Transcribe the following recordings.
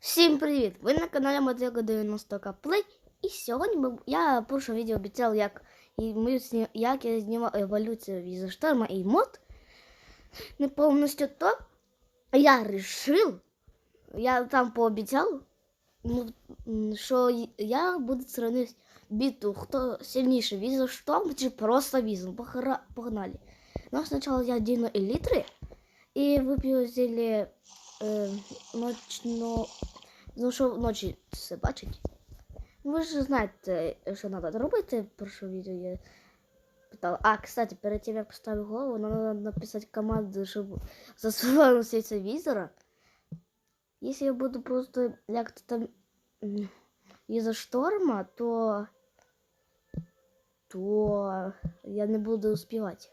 Всім привіт! Ви на каналі Мотиго 90 Play. І сьогодні ми, я в прошлому відео обіцяв, як, і ми, зні- як я знімав еволюцію віза шторма і мод. Не повністю то. Я вирішив, я там пообіцяв, ну, м, що й- я буду сравнити битву, хто сильніше віза шторм чи просто віза. Погра- Погнали. Ну, спочатку я діну елітри і вип'ю зілі е, ночно. Ну, що вночі все бачить. Ви ж знаєте, що треба робити, про що відео я питала. А, кстати, перед тим, як поставив голову, нам треба написати команду, щоб засувалося це візора. Якщо я буду просто як то там м, із-за шторма, то то я не буду успівати.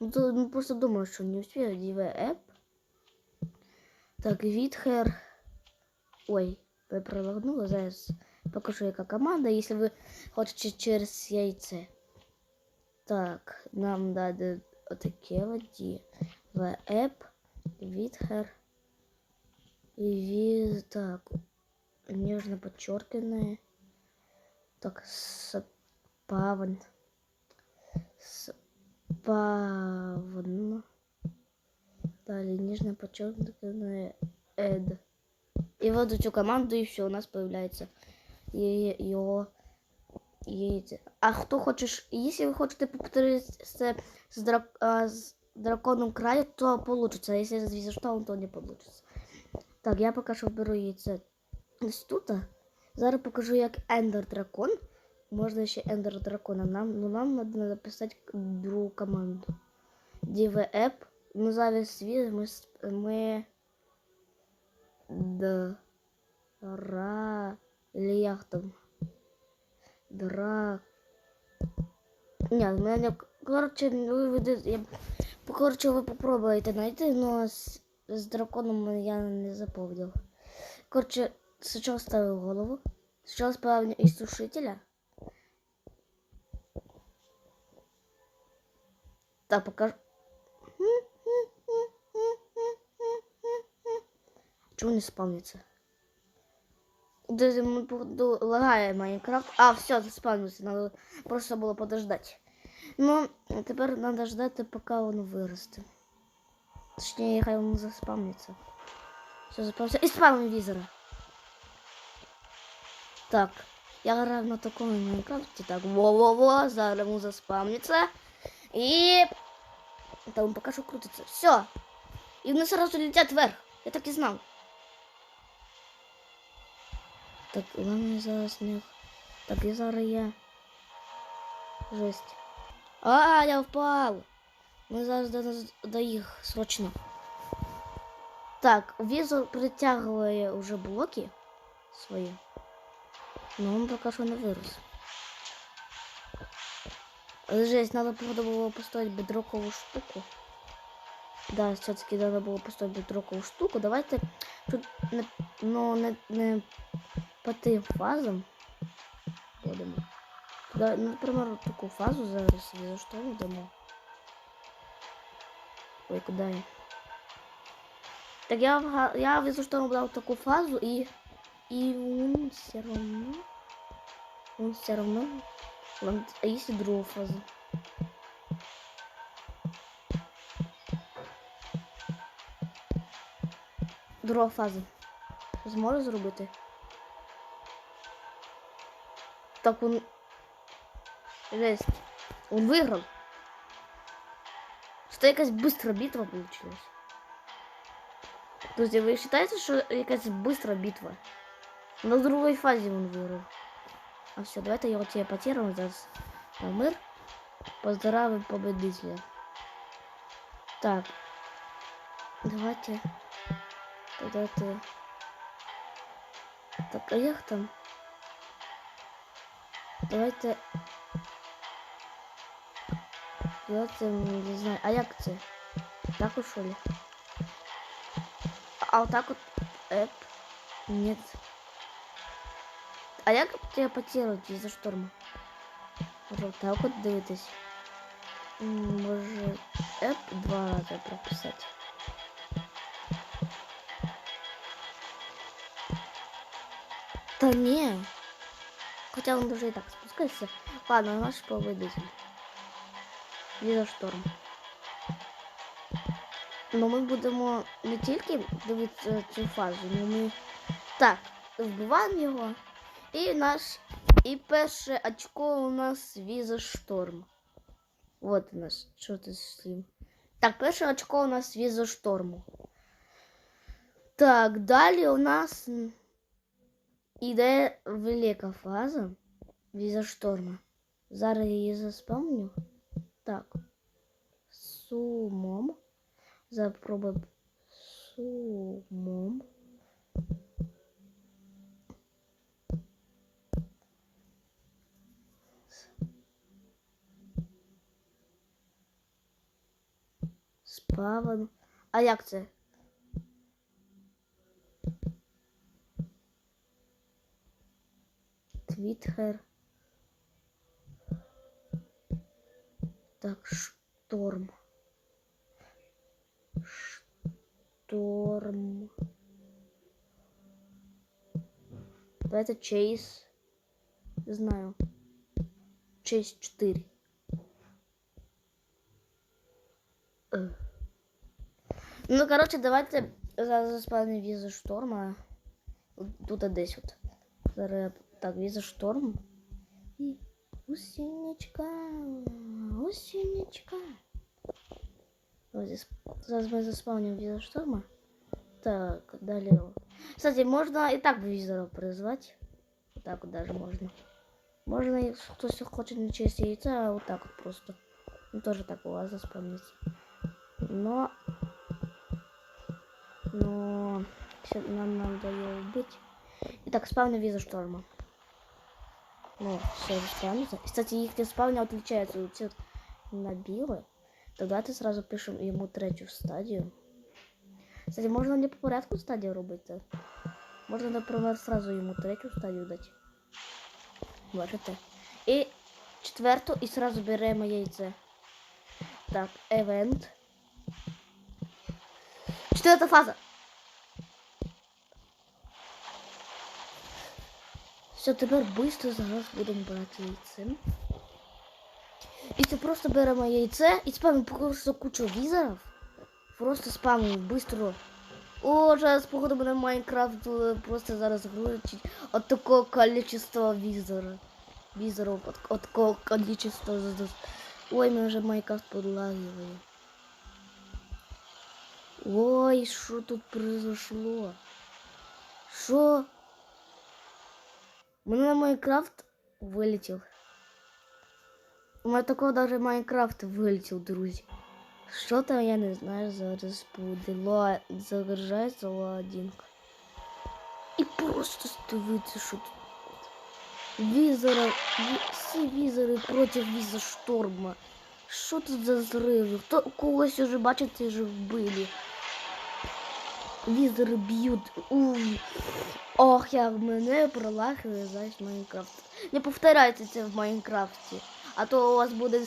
Ну, то ну, просто думаю, що не успію. DV App. Так, Вітхер. Ой, я пролагнула. Зараз покажу, яка команда, якщо ви хочете через яйце. Так, нам дадуть отаке воді. В App, Вітхер. І віз... Так, нежно подчерканное. Так, спавн. Спавн. Далее нежно подчеркнутое Эд. И вот эту команду, и все, у нас появляется е- его яйце. А хто хочеш, якщо ви хочете повторити з, драк, а, з драконом краю, то получится. А якщо з візерштаун, то не получится. Так, я поки що беру яйце ось тут. Зараз покажу, як ендер дракон. Можна ще ендер дракона. Нам, ну, нам треба написати другу команду. DVApp. Ну, зараз світ ми Дра... Или як там? Дра... Ні, в мене... Коротше, ви. Я... Коротше, ви попробуєте знайти, но з, з драконом я не запомнив. Коротше, спочатку ставив голову. Спочатку справлю із сушителя. Так, покажу. Чому не спавнится? Даже мы, походу, лагає Майнкрафт. А, все, заспавнився. Надо просто було подождать. Ну, тепер надо ждати, поки воно виросте. Точніше, хай воно заспавниться. Все, заспавнився. І спавнив візора. Так. Я граю на такому Майнкрафті. Так, во-во-во, зараз воно заспавниться. І... Там поки що крутиться. Все. І вони сразу летять вверх. Я так і знав. Так, главное зараз не... Так, я зараз я... Жесть. А, я впав. Ми зараз до, до їх срочно. Так, візор притягує уже блоки свої. Но он пока що не вирос. Жесть, надо походу було поставити бедрокову штуку. Да, все-таки надо було поставити бедрокову штуку. Давайте тут ну, не, не по тим фазам будемо. Ну, наприклад, таку фазу зараз за що ми дамо. Ой, куди я? Так я, вга- я візу, що дав таку фазу і... І він все равно... Он все равно... А если другу фазу? Друга фаза. Зможе зробити? Так он... Жесть. Он выиграл. Что якась быстрая битва получилась. Друзья, вы считаете, что якась быстрая битва? На другой фазе он выиграл. А все, давайте я вот тебе потерял. На мир. Поздравим победителя. Так. Давайте. Тогда ты. Так, а як там? Давайте. Давайте, не знаю. А як це? Так от що ли? А вот так вот. Эп. Нет. А як тебе потерять із-за шторма? Може, вот так от дивитись. М, Може, F два рази прописати. Та ні. Хоча він дуже і так спускається. Ладно, наш поведитель. Візошторм. Ну ми будемо не тільки дивитися цю фазу, ну ми так, вбиваємо його. І наш. І перше очко у нас візошторм. Вот у нас. Що з цим? Так, перше очко у нас візошторму. Так, далі у нас іде велика фаза візошторма. Зараз я її заспомню. Так. Сумом. Запробуємо сумом. Спаван. А як це? Твітхер. Так, шторм. Шторм. Это Чейз. Знаю. Чейз 4. Е. Ну, коротше, давайте зараз заспавню візу шторма. Тут десь от. Так, віза шторм. І гусінечка. Гусінечка. Ось зас- Зараз ми заспавнюємо віза шторма. Так, далі. Кстати, можна і так візора призвати. Так от даже можна. Можна, якщо хтось хоче не честь яйця, а вот так вот просто. Ну, тоже так у вас заспавнится. Но... Но... всё, Нам надо ее убить. Итак, спавни виза шторма. Ну, все спавнится. Кстати, их спавня отличается. Вот цвет на белый. Тогда ты сразу пишем ему третью стадию. Кстати, можно не по порядку стадию робити. Можно, например, сразу ему третью стадию дать. Бачите? І четверту і сразу беремо яйце. Так, евент. Четверта фаза. Все, тепер швидко зараз будемо брати яйце. І це просто беремо яйце і спамимо просто кучу візорів. Просто спамимо швидко. О, зараз, походу, мене Майнкрафт е, просто зараз грузить от такого количества візора. Визоров от, от такого количества. Ой, меня уже Майнкрафт подлагивает. Ой, что тут произошло? Что? У меня на Майнкрафт вылетел. У меня такого даже Майнкрафт вылетел, друзья. Что-то я не знаю, зараз буде. Ла... Загружається ладінка. І просто дивіться, що тут. Візора, ві- всі візори проти віза шторма. Що тут за зриви? Хто когось уже бачите, вже вбили. Візори б'ють. У. Ох, як мене пролагили знаєш, Майнкрафт. Не повторяйте це в Майнкрафті. А то у вас буде,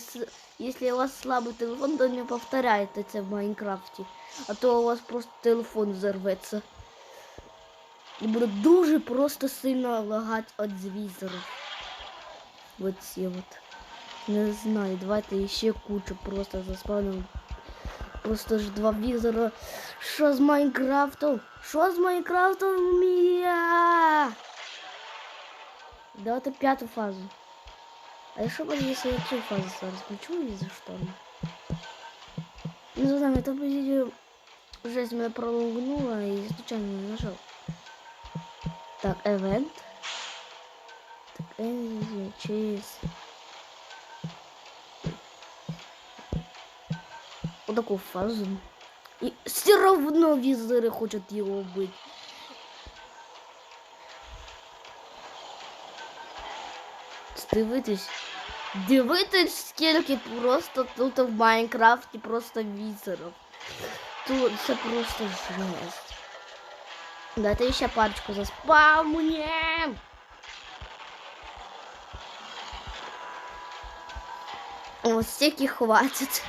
якщо у вас слабий телефон, то не повторяйте це в Майнкрафті. А то у вас просто телефон взорветься. І буде дуже просто сильно лагати від звізорів. Вот ці от. Не знаю, давайте ще кучу просто заспавнимо. Просто ж два візора. Що з Майнкрафтом? Що з Майнкрафтом? Мія? Давайте п'яту фазу. А якщо буде, якщо я цю фазу зараз включу і за що? Не знаю, это видео жесть меня пролугнула и случайно не нажал. Так, event. Так, через... такую фазу. И все равно визоры хотят его убить. Дивитесь. Дивитесь, скільки просто тут в Майнкрафті просто візорів. Тут це просто жесть. Дайте ще парочку заспавнем. Ось стільки хватить.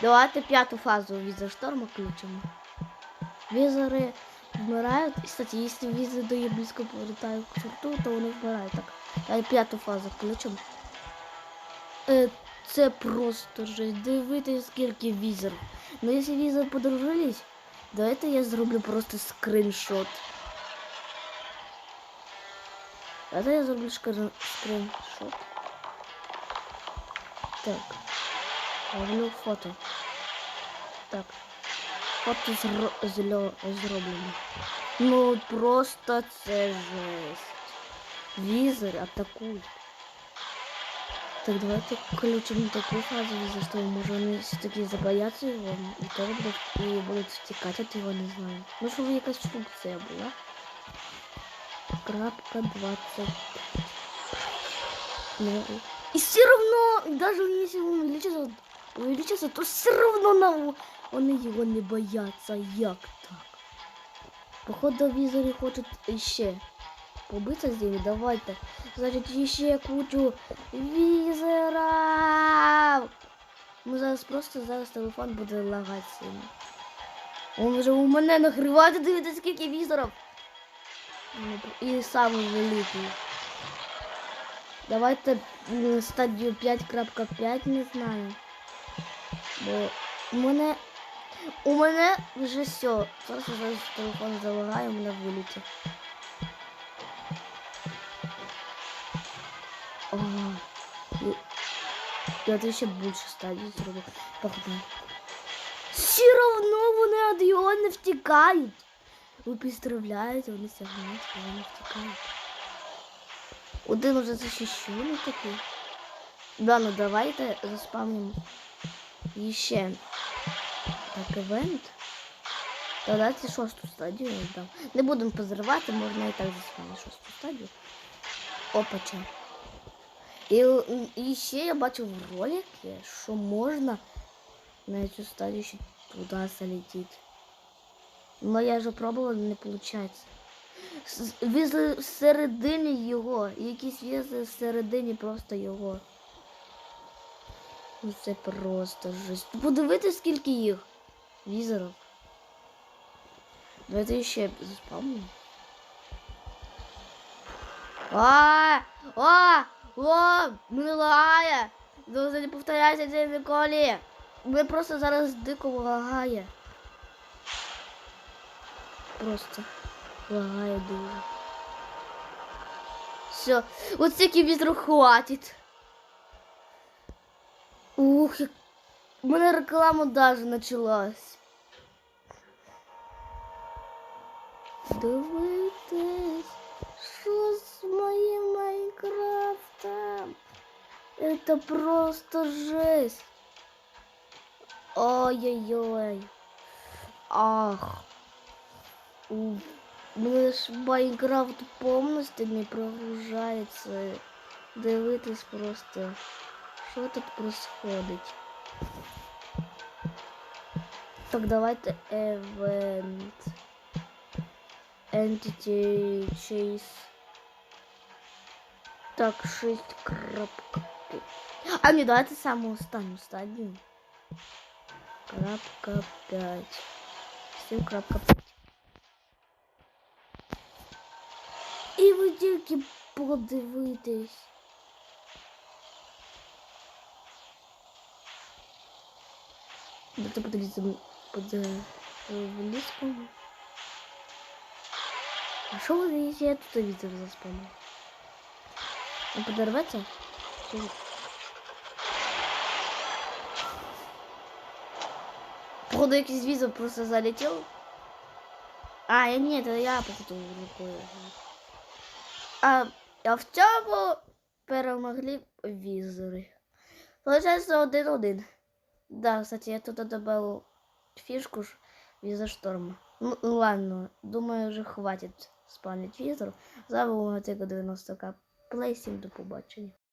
Давайте п'яту фазу візошторма включимо. Візори вмирають. І, кстати, якщо візи дає близько повертаю к черту, то вони вмирають. Так, я п'яту фазу включимо. Е, це просто жесть. Дивитесь, скільки візерів. Ну, якщо візери подружились, давайте я зроблю просто скриншот. Давайте я зроблю скриншот. Так. Роблю фото. Так. Фото зро... зло... зроблено. Ну просто це жесть. Візер атакують. Так, давайте включимо таку фазу, за що може вони все-таки забояться його і то будуть, і будуть втікати від його, не знаю. Ну, щоб якась функція була. Крапка 20. Ну, и все равно, даже если он увеличится, увеличится, то все равно на, вони його не бояться. Як так? Походу візорі хочуть іще побитися з ними. Давайте. Значить, іще кучу візерів. Ну зараз просто зараз телефон буде лагати сильно. Он вже у мене нагрівати, дивіться, скільки візорів. Ну, І самий великий. Давайте стадію 5.5 не знаю. Бо у мене. У мене вже все. Я зараз телефон залагає, у мене виліті. О, я тут ще більше стадій зроблю. Погнали. Все равно вони від його не втікають. Ви підставляєте, вони сягнуть, вони втікають. Один уже защищений такий. Да, ну давайте заспавнимо ще так івент. Та дайте шосту стадію я дам. Не будемо позривати, можна і так заспавнити шосту стадію. Опача. І, і ще я бачив в роликі, що можна на цю стадію ще туди залетіти. Но я вже пробувала, не виходить. Візли всередині його. Якісь візли всередині просто його. Ну це просто жесть. Подивитись, скільки їх. Візерів. Давайте ще заспавнимо. А, а, о, мене лагає. Дуже не повторяйся це ніколи. Мене просто зараз дико лагає. Просто лагає дуже. Все, вот стільки вітру хватить. Ух, як... у мене реклама даже началась. Дивитесь, що з моїм Майнкрафтом? Это просто жесть. Ой-ой-ой. Ах. У мене ж Майнкрафт повністю не прогружається. Дивитись просто, що тут происходить. Так, давайте event. Entity Chase. Так, 6 крапка. А не, давайте саму останню стадію. Крапка 5. 7 крапка 5. І ви тільки подивитесь. Давайте подивіться под англійському. А що ви видите? Я тут вітер заспамив. Он подорветься? Чи- Походу якийсь візор просто залетел. А, я нет, это я походу рукою. А, а в цьому перемогли візори. Получається один-один. Да, кстати, я туда добавил фишку виза шторма. Ну ладно, думаю, вже хватить спавнить візор. Забув на 90к. Плей до побачення.